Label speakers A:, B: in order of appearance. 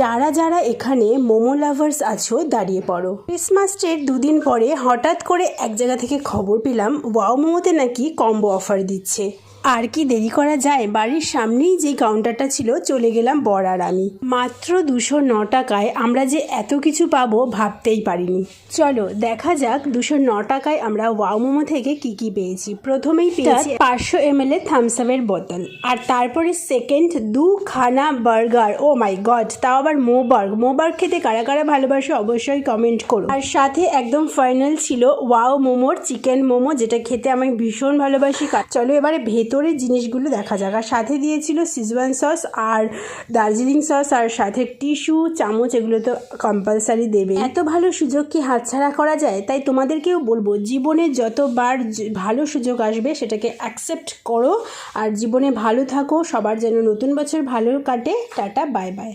A: যারা যারা এখানে মোমো লাভার্স আছো, দাঁড়িয়ে পড়ো। ক্রিসমাস ট্রির দুদিন পরে হঠাৎ করে এক জায়গা থেকে খবর পেলাম ওয়াও মোমোতে নাকি কম্বো অফার দিচ্ছে। আর কি দেরি করা যায়? বাড়ির সামনেই যে কাউন্টারটা ছিল চলে গেলাম বর আর আমি। মাত্র দুশো ন টাকায় আমরা যে এত কিছু পাবো ভাবতেই পারিনি। চলো দেখা যাক দুশো ন টাকায় আমরা ওয়াও মোমো থেকে কি কি পেয়েছি। প্রথমেই পেয়েছি পাঁচশো এম এল এর বোতল আর তারপরে সেকেন্ড দু খানা বার্গার ও মাই গড তাও আবার মোবার্গ। মোবার্গ খেতে কারা কারা ভালোবাসে অবশ্যই কমেন্ট করো। আর সাথে একদম ফাইনাল ছিল ওয়াও মোমোর চিকেন মোমো যেটা খেতে আমি ভীষণ ভালোবাসি। চলো এবারে ভেতরের জিনিসগুলো দেখা যাক। আর সাথে দিয়েছিল সিজওয়ান সস আর দার্জিলিং সস আর সাথে টিস্যু চামচ এগুলো তো কম্পালসারি দেবে। এত ভালো সুযোগ কি হাতছাড়া করা যায়? তাই তোমাদেরকেও বলব, জীবনে যতবার ভালো সুযোগ আসবে সেটাকে অ্যাকসেপ্ট করো। আর জীবনে ভালো থাকো, সবার যেন নতুন বছর ভালো কাটে। Tata bye bye